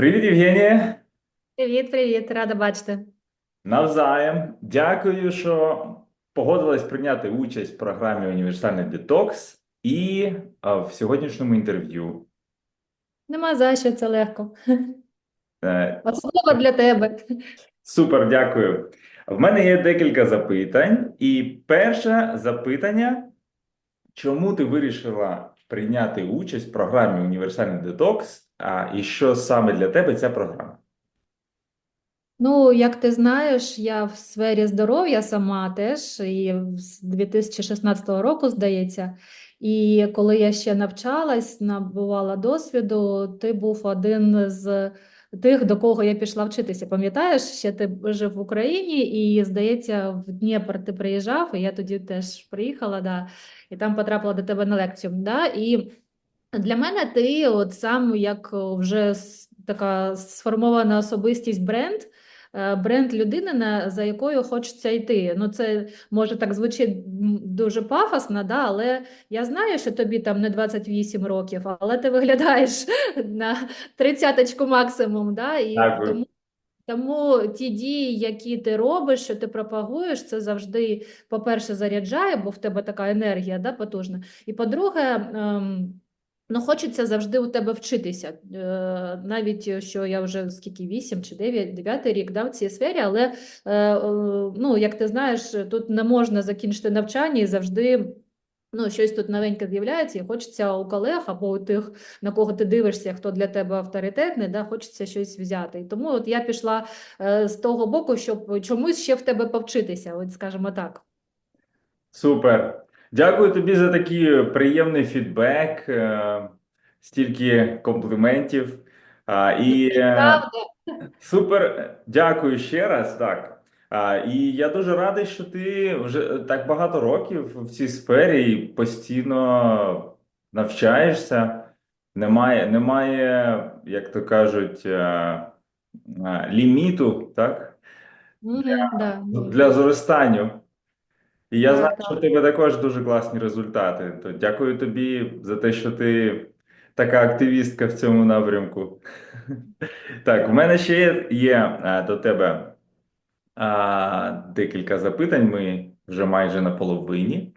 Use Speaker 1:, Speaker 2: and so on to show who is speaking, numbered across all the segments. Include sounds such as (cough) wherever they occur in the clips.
Speaker 1: Привіт, Євгенія.
Speaker 2: Привіт, привіт, рада бачити.
Speaker 1: Навзаєм. Дякую, що погодилась прийняти участь в програмі Універсальний детокс і а, в сьогоднішньому інтерв'ю.
Speaker 2: Нема за що, це легко.
Speaker 1: Е,
Speaker 2: Особливо для тебе.
Speaker 1: Супер, дякую. В мене є декілька запитань. І перше запитання: чому ти вирішила прийняти участь в програмі Універсальний детокс? А, і що саме для тебе ця програма?
Speaker 2: Ну, як ти знаєш, я в сфері здоров'я сама теж, і з 2016 року, здається. І коли я ще навчалась, набувала досвіду, ти був один з тих, до кого я пішла вчитися. Пам'ятаєш, ще ти жив в Україні, і, здається, в Дніпр ти приїжджав, і я тоді теж приїхала, да, і там потрапила до тебе на лекцію. Да, і Для мене ти, от сам як вже така сформована особистість бренд, е, бренд людини, за якою хочеться йти. Ну, це може так звучить дуже пафосно, да, але я знаю, що тобі там не 28 років, але ти виглядаєш (laughs) на тридцяточку максимум, да, і
Speaker 1: Дякую.
Speaker 2: тому. Тому ті дії, які ти робиш, що ти пропагуєш, це завжди, по-перше, заряджає, бо в тебе така енергія, да, потужна. І по-друге, ем, ну, хочеться завжди у тебе вчитися. Е, навіть е, що я вже скільки, 8 чи 9, 9 рік да, в цій сфері, але е, ну, як ти знаєш, тут не можна закінчити навчання і завжди. Ну, щось тут новеньке з'являється, і хочеться у колег або у тих, на кого ти дивишся, хто для тебе авторитетний, да, хочеться щось взяти. І тому от я пішла з того боку, щоб чомусь ще в тебе повчитися, от скажімо так.
Speaker 1: Супер. Дякую тобі за такий приємний фідбек, е, стільки компліментів. І е,
Speaker 2: Правда.
Speaker 1: супер, дякую ще раз. Так. А, і я дуже радий, що ти вже так багато років в цій сфері і постійно навчаєшся. Немає, немає, як то кажуть, е, ліміту, так?
Speaker 2: Мгм, да, ні.
Speaker 1: Для зростання. І я знаю, що в тебе також дуже класні результати. То дякую тобі за те, що ти така активістка в цьому напрямку. (laughs) Так, в мене ще є, є е, до тебе декілька запитань. Ми вже майже на половині.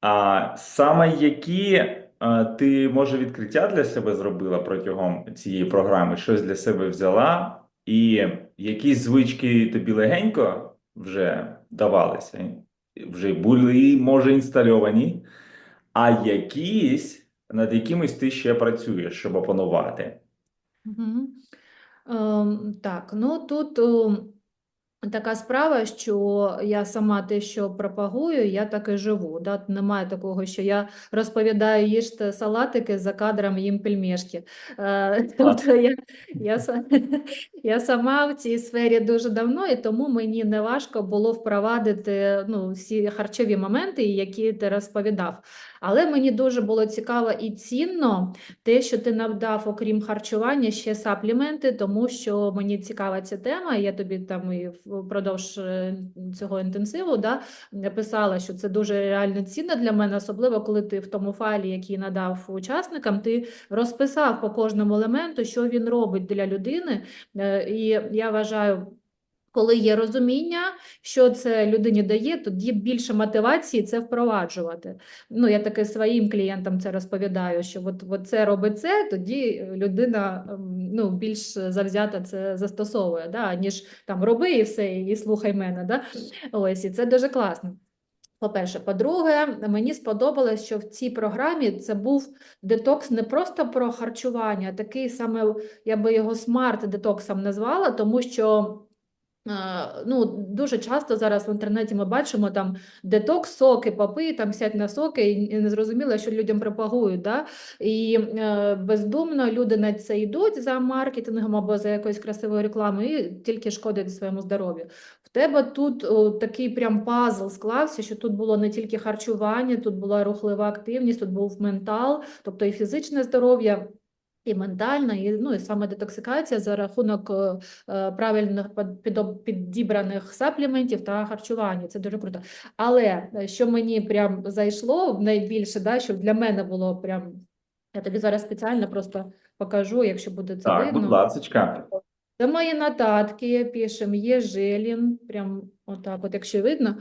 Speaker 1: А саме які е, ти, може, відкриття для себе зробила протягом цієї програми, щось для себе взяла, і якісь звички тобі легенько вже давалися, вже були, може, інстальовані, а якісь, над якимись ти ще працюєш, щоб опанувати.
Speaker 2: Угу. Ем, так, ну тут ем, така справа, що я сама те, що пропагую, я так і живу. Да? Немає такого, що я розповідаю, їжте салатики, за кадром їм пельмешки. Е, тобто я, я, (laughs) я сама в цій сфері дуже давно, і тому мені не важко було впровадити ну, всі харчові моменти, які ти розповідав. Але мені дуже було цікаво і цінно те, що ти надав, окрім харчування, ще сапліменти, тому що мені цікава ця тема. Я тобі там і впродовж е, цього інтенсиву да, написала, що це дуже реально цінно для мене, особливо коли ти в тому файлі, який надав учасникам, ти розписав по кожному елементу, що він робить для людини. Е, І я вважаю. Коли є розуміння, що це людині дає, тоді більше мотивації це впроваджувати. Ну, я таки своїм клієнтам це розповідаю, що от, от це робить це, тоді людина ем, ну, більш завзято це застосовує, да, ніж там роби і все, і слухай мене. Да? Ось, і це дуже класно. По-перше, по-друге, мені сподобалось, що в цій програмі це був детокс не просто про харчування, а такий саме, я би його смарт-детоксом назвала, тому що Ну, дуже часто зараз в інтернеті ми бачимо там детокс, соки, попи, там сядь на соки, і не зрозуміло, що людям пропагують. Да? І е, бездумно люди на це йдуть за маркетингом або за якоюсь красивою рекламою і тільки шкодять своєму здоров'ю. В тебе тут о, такий прям пазл склався, що тут було не тільки харчування, тут була рухлива активність, тут був ментал, тобто і фізичне здоров'я. І ментальна, і, ну, і саме детоксикація за рахунок е, е, правильних підібраних сапліментів та харчування. Це дуже круто. Але е, що мені прям зайшло найбільше, да, що для мене було прям Я тобі зараз спеціально просто покажу, якщо буде це
Speaker 1: Так, будь
Speaker 2: видно. Це мої нотатки, пишемо Єжилін, прям отак, от якщо видно.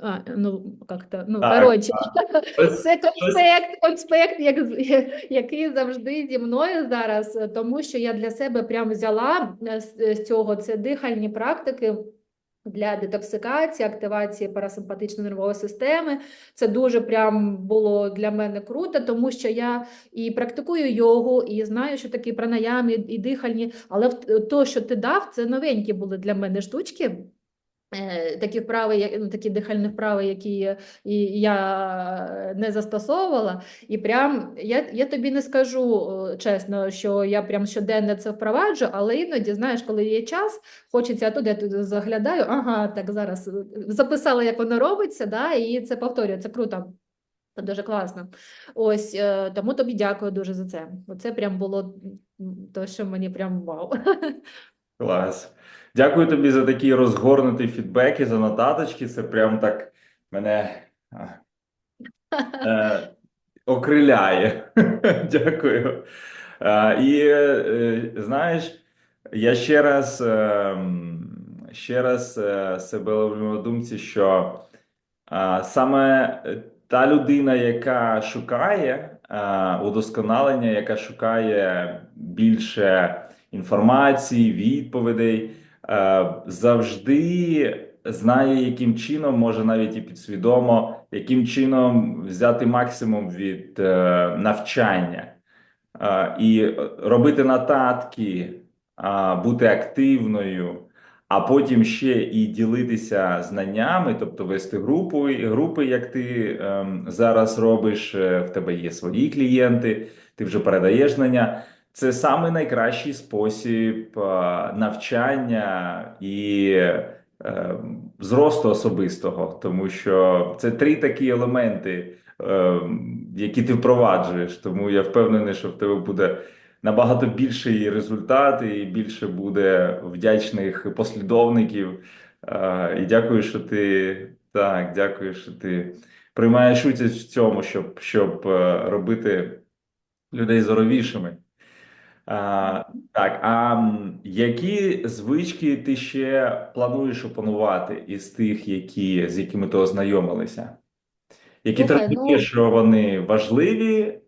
Speaker 2: А, ну, як-то, ну,
Speaker 1: Так,
Speaker 2: коротше,
Speaker 1: так. (laughs)
Speaker 2: це конспект, конспект, як, який завжди зі мною зараз, тому що я для себе прям взяла з цього це дихальні практики для детоксикації, активації парасимпатичної нервової системи. Це дуже прям було для мене круто, тому що я і практикую йогу, і знаю, що такі пранаями, і дихальні, але то, що ти дав, це новенькі були для мене штучки. Е, Такі вправи, я- ну, такі дихальні вправи, які я не застосовувала, і прям я, я тобі не скажу е, чесно, що я прям щоденно це впроваджу, але іноді, знаєш, коли є час, хочеться а туди, я туди заглядаю. Ага, так зараз е, записала, як воно робиться, да, і це повторюю, це круто. Це дуже класно. Ось тому тобі дякую дуже за це. Оце прям було то, що мені прям вау. (laughs)
Speaker 1: Клас. Дякую тобі за такі розгорнуті фідбеки, за нотаточки. Це прям так мене (laughs) е, окриляє. (laughs) Дякую. Е, і е, знаєш, я ще раз, е, ще раз е, себе ловлю на думці, що а, саме та людина, яка шукає а, удосконалення, яка шукає більше інформації, відповідей, завжди знає, яким чином може навіть і підсвідомо, яким чином взяти максимум від е, навчання. І робити нотатки, бути активною, а потім ще і ділитися знаннями, тобто вести групу, групи, як ти ем, зараз робиш, е, в тебе є свої клієнти, ти вже передаєш знання. Це саме найкращий спосіб е, навчання і е, зросту особистого, тому що це три такі елементи, е, які ти впроваджуєш. Тому я впевнений, що в тебе буде набагато більший результат і більше буде вдячних послідовників. І дякую, що ти так, дякую, що ти приймаєш участь в цьому, щоб, щоб робити людей здоровішими. А, так, а які звички ти ще плануєш опанувати із тих, які, з якими ти ознайомилися? Які ти
Speaker 2: Слухай, ну-
Speaker 1: розумієш, що вони важливі,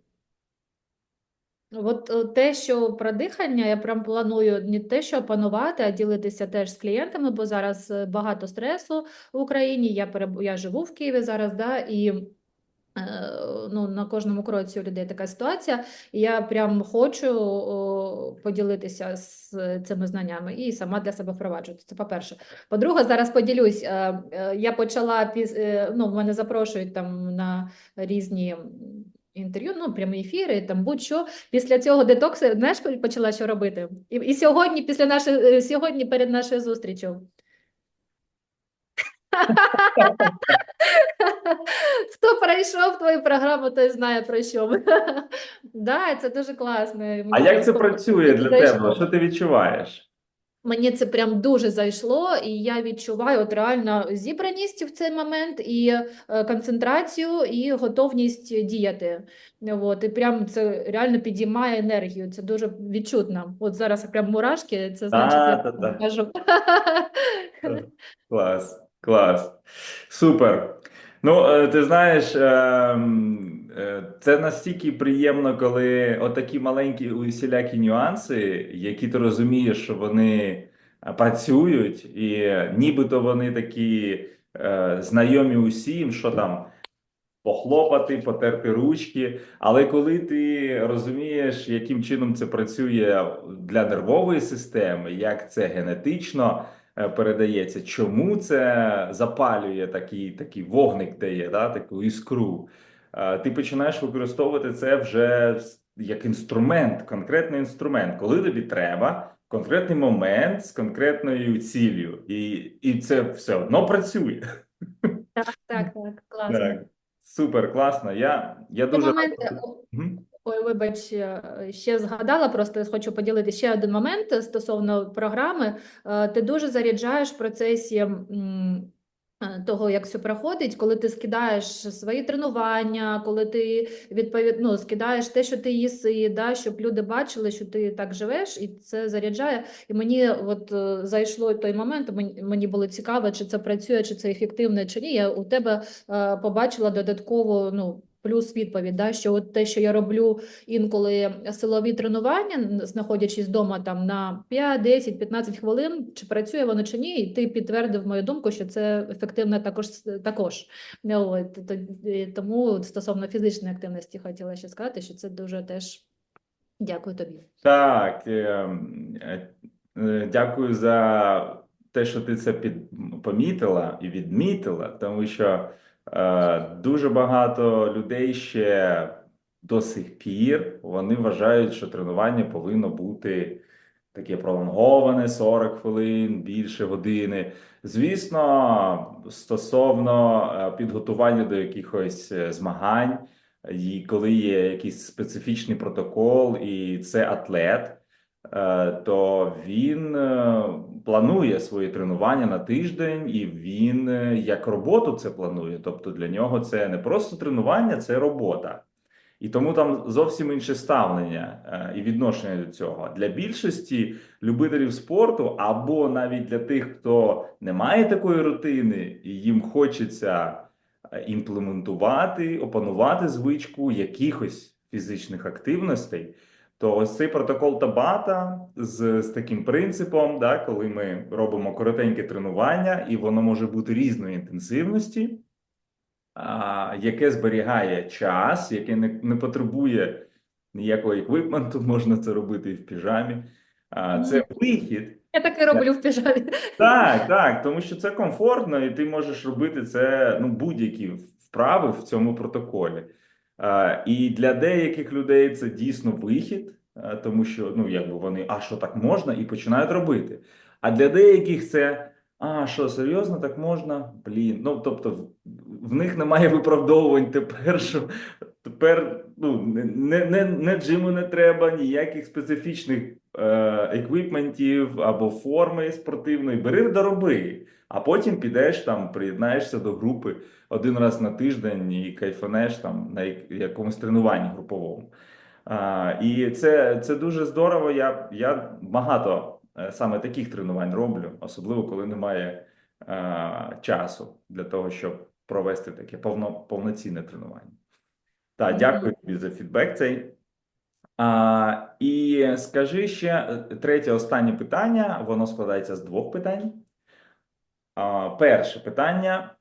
Speaker 2: От е, те, що про дихання, я прям планую не те, що опанувати, а ділитися теж з клієнтами, бо зараз е, багато стресу в Україні. Я переб... я живу в Києві зараз, да, і ну, на кожному кроці у людей така ситуація. І я прям хочу о, поділитися з цими знаннями і сама для себе впроваджувати. Це по-перше. По-друге, зараз поділюсь. е, е, Я почала піс... е, ну, мене запрошують там на різні. Інтерв'ю, ну, прямі ефіри, там будь-що. Після цього детоксу, знаєш, почала що робити? І, і сьогодні, після нашої, е, сьогодні перед нашою зустрічю. (laughs) Хто пройшов твою програму, той знає про що. (laughs) Да, це дуже класно.
Speaker 1: а
Speaker 2: Мені
Speaker 1: як це працює для
Speaker 2: Зайшло.
Speaker 1: тебе? Що ти відчуваєш?
Speaker 2: Мені це прям дуже зайшло, і я відчуваю от реально зібраність в цей момент, і е, концентрацію, і готовність діяти. От, і прям це реально підіймає енергію. Це дуже відчутно. От зараз прям мурашки, це значить, я кажу.
Speaker 1: Клас, клас. Супер. Ну, е, ти знаєш, ем, е, це настільки приємно, коли отакі маленькі усілякі нюанси, які ти розумієш, що вони е, працюють, і нібито вони такі знайомі усім, що там похлопати, потерти ручки. Але коли ти розумієш, яким чином це працює для нервової системи, як це генетично передається, чому це запалює такий, такий вогник дає, да, таку іскру, е, ти починаєш використовувати це вже як інструмент, конкретний інструмент, коли тобі треба. Конкретний момент з конкретною ціллю, і, і це все одно працює.
Speaker 2: Так, так, так, класно.
Speaker 1: Так, супер, класно. Я, я дуже
Speaker 2: момент,
Speaker 1: радий.
Speaker 2: е,
Speaker 1: Мгм.
Speaker 2: Ой, вибач, е, ще згадала, просто хочу поділитися ще один момент стосовно програми. Е, Ти дуже заряджаєш в процесі е, того, як все проходить, коли ти скидаєш свої тренування, коли ти відповід... ну, скидаєш те, що ти їси, да, щоб люди бачили, що ти так живеш, і це заряджає. І мені от зайшло той момент, мені, було цікаво, чи це працює, чи це ефективно, чи ні. Я у тебе побачила додатково, ну. Плюс відповідь, да, що от те, що я роблю інколи силові тренування, знаходячись вдома там на 5, 10, 15 хвилин, чи працює воно чи ні, і ти підтвердив мою думку, що це ефективно також. також. Тому стосовно фізичної активності хотіла ще сказати, що це дуже теж дякую тобі.
Speaker 1: Так, е, е, е, дякую за те, що ти це під, і відмітила, тому що дуже багато людей ще до сих пір вони вважають, що тренування повинно бути таке пролонговане 40 хвилин, більше години. Звісно, стосовно е, підготування до якихось е, змагань. І коли є якийсь специфічний протокол, і це атлет, е, то він е, планує свої тренування на тиждень, і він е, як роботу це планує. Тобто для нього це не просто тренування, це робота. І тому там зовсім інше ставлення е, і відношення до цього. Для більшості любителів спорту, або навіть для тих, хто не має такої рутини, і їм хочеться е, імплементувати, опанувати звичку якихось фізичних активностей, то ось цей протокол Табата з, з таким принципом, да, коли ми робимо коротеньке тренування, і воно може бути різної інтенсивності, а, яке зберігає час, яке не, не потребує ніякого еквіпменту, (laughs) можна це робити і в піжамі. А, це вихід.
Speaker 2: Я так і роблю в піжамі.
Speaker 1: Так, так, тому що це комфортно, і ти можеш робити це ну, будь-які вправи в цьому протоколі. І для деяких людей це дійсно вихід, тому що ну, якби вони, а що так можна, і починають робити. А для деяких це, а що, серйозно, так можна? Блін. Ну, тобто, в них немає виправдовувань тепер, що тепер ну, не, не, не джиму не треба, ніяких специфічних е, еквіпментів або форми спортивної. Бери дороби, а потім підеш там, приєднаєшся до групи один раз на тиждень і кайфанеш там на якомусь тренуванні груповому. А, і це, це дуже здорово. Я, я багато е, саме таких тренувань роблю, особливо коли немає е, часу для того, щоб провести таке повно, повноцінне тренування. Так, дякую тобі за фідбек цей. А, і скажи ще е, третє останнє питання. Воно складається з двох питань. Перше питання.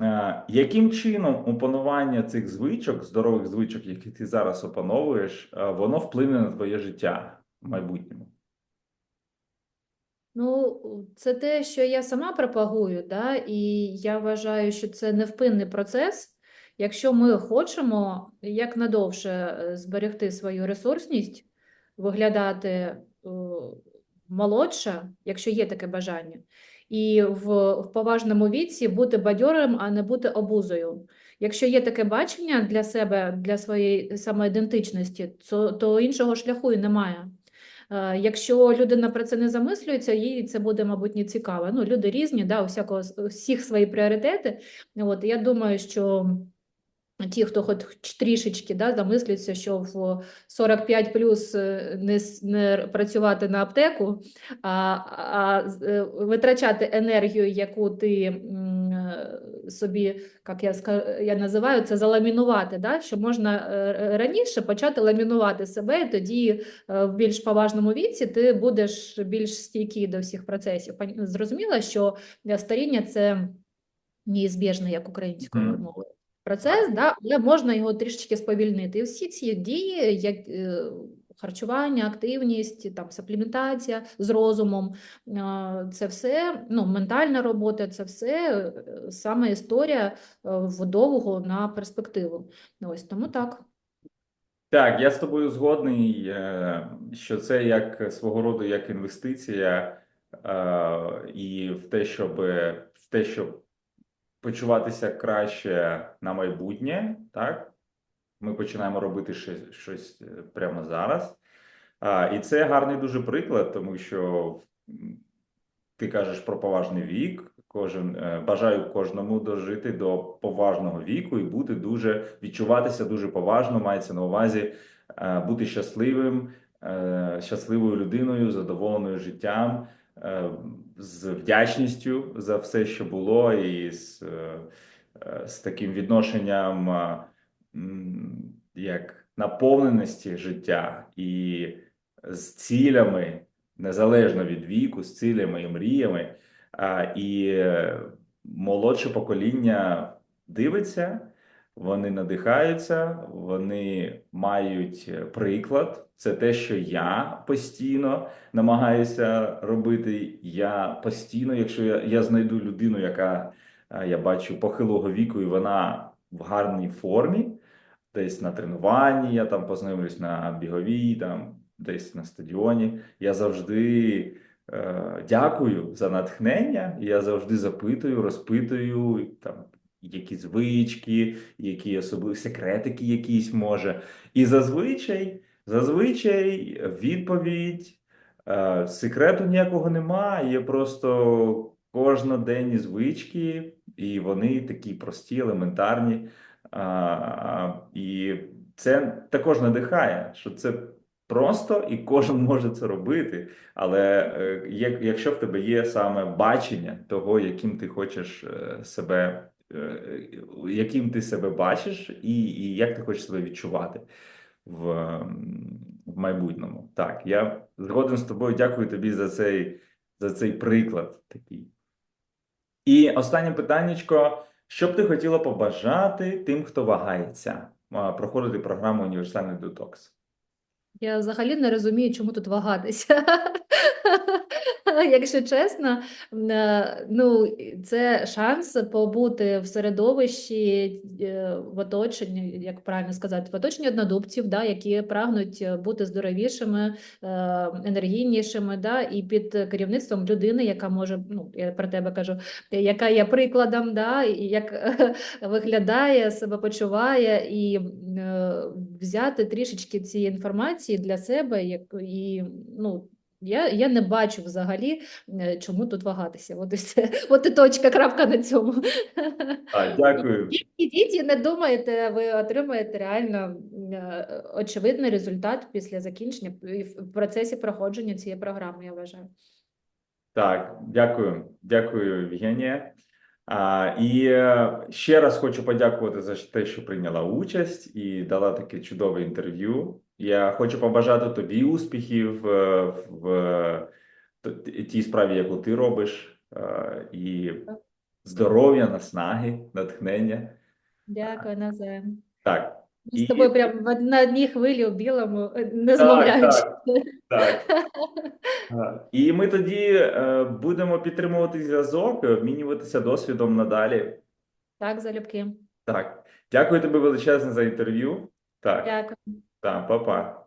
Speaker 1: Е, Яким чином опанування цих звичок, здорових звичок, які ти зараз опановуєш, е, воно вплине на твоє життя в майбутньому?
Speaker 2: Ну, це те, що я сама пропагую, да, і я вважаю, що це невпинний процес. Якщо ми хочемо якнадовше е, зберегти свою ресурсність, виглядати молодше, якщо є таке бажання, і в, в поважному віці бути бадьорим, а не бути обузою. Якщо є таке бачення для себе, для своєї самоідентичності, то, то іншого шляху і немає. Е, Якщо людина про це не замислюється, їй це буде, мабуть, не цікаво. Ну, люди різні, да, у всякого, всіх свої пріоритети. От, я думаю, що ті, хто хоч трішечки да, замислюється, що в 45 плюс е, не, не працювати на аптеку, а, а е, витрачати енергію, яку ти е, собі, як я, я називаю, це заламінувати, да, що можна раніше почати ламінувати себе, і тоді в більш поважному віці ти будеш більш стійкий до всіх процесів. Зрозуміло, що старіння це неізбіжне, як українською мовою. Процес, да, але можна його трішечки сповільнити. Всі ці дії, як е, харчування, активність, там, сапліментація з розумом, це все, ну, ментальна робота, це все е, саме історія е, вдовго на перспективу. Ось тому так.
Speaker 1: Так, я з тобою згодний, що це як свого роду як інвестиція і в те, щоб в те, щоб почуватися краще на майбутнє, так? Ми починаємо робити щось, щось е, прямо зараз. А, і це гарний дуже приклад, тому що ти кажеш про поважний вік, кожен е, бажаю кожному дожити до поважного віку і бути дуже відчуватися дуже поважно, мається на увазі е, бути щасливим, щасливою людиною, задоволеною життям, з вдячністю за все, що було, і з, е, е, з таким відношенням е, як наповненості життя і з цілями, незалежно від віку, з цілями і мріями. І е, молодше покоління дивиться, вони надихаються, вони мають е, приклад. Це те, що я постійно намагаюся робити. Я постійно, якщо я, я знайду людину, яка е, я бачу похилого віку, і вона в гарній формі, десь на тренуванні, я там познайомлюсь на біговій, там десь на стадіоні. Я завжди е, дякую за натхнення. і Я завжди запитую, розпитую там. Які звички, які особливі секретики якісь може. І зазвичай, зазвичай відповідь е, секрету ніякого нема, є просто кожноденні звички, і вони такі прості, елементарні. А, і це також надихає, що це просто і кожен може це робити. Але е, як- якщо в тебе є саме бачення того, яким ти хочеш е, себе, яким ти себе бачиш, і, і як ти хочеш себе відчувати в, в майбутньому. Так, я згоден з тобою. Дякую тобі за цей, за цей приклад такий. І останнє питаннячко. Що б ти хотіла побажати тим, хто вагається проходити програму Універсальний детокс?
Speaker 2: Я взагалі не розумію, чому тут вагатися. (laughs) (laughs) Якщо чесно, е, ну, це шанс побути в середовищі, е, в оточенні, як правильно сказати, в оточенні однодумців, да, які прагнуть е, бути здоровішими, енергійнішими, да, і під керівництвом людини, яка може, ну, я про тебе кажу, яка є прикладом, да, як (laughs) виглядає, себе почуває, і взяти трішечки цієї інформації для себе, як і ну. Я, я не бачу взагалі, е, чому тут вагатися. От і все. (laughs) От і точка, крапка на цьому.
Speaker 1: А, (laughs) дякую.
Speaker 2: Ідіть і не думаєте, ви отримаєте реально е, очевидний результат після закінчення і в процесі проходження цієї програми, я вважаю.
Speaker 1: Так, дякую, дякую, Євгенія. А, і е, ще раз хочу подякувати за те, що прийняла участь і дала таке чудове інтерв'ю. Я хочу побажати тобі успіхів в, в т- тій справі, яку ти робиш, е, і здоров'я, наснаги, натхнення.
Speaker 2: Дякую, Назем.
Speaker 1: Так,
Speaker 2: Ми з тобою прямо на одній хвилі у білому, не не
Speaker 1: Так,
Speaker 2: змовляючи.
Speaker 1: так. І (laughs) ми тоді е, будемо підтримувати зв'язок, і обмінюватися досвідом надалі.
Speaker 2: Так, залюбки.
Speaker 1: Так, дякую тобі величезне за інтерв'ю. Так,
Speaker 2: Дякую.
Speaker 1: так, па-па.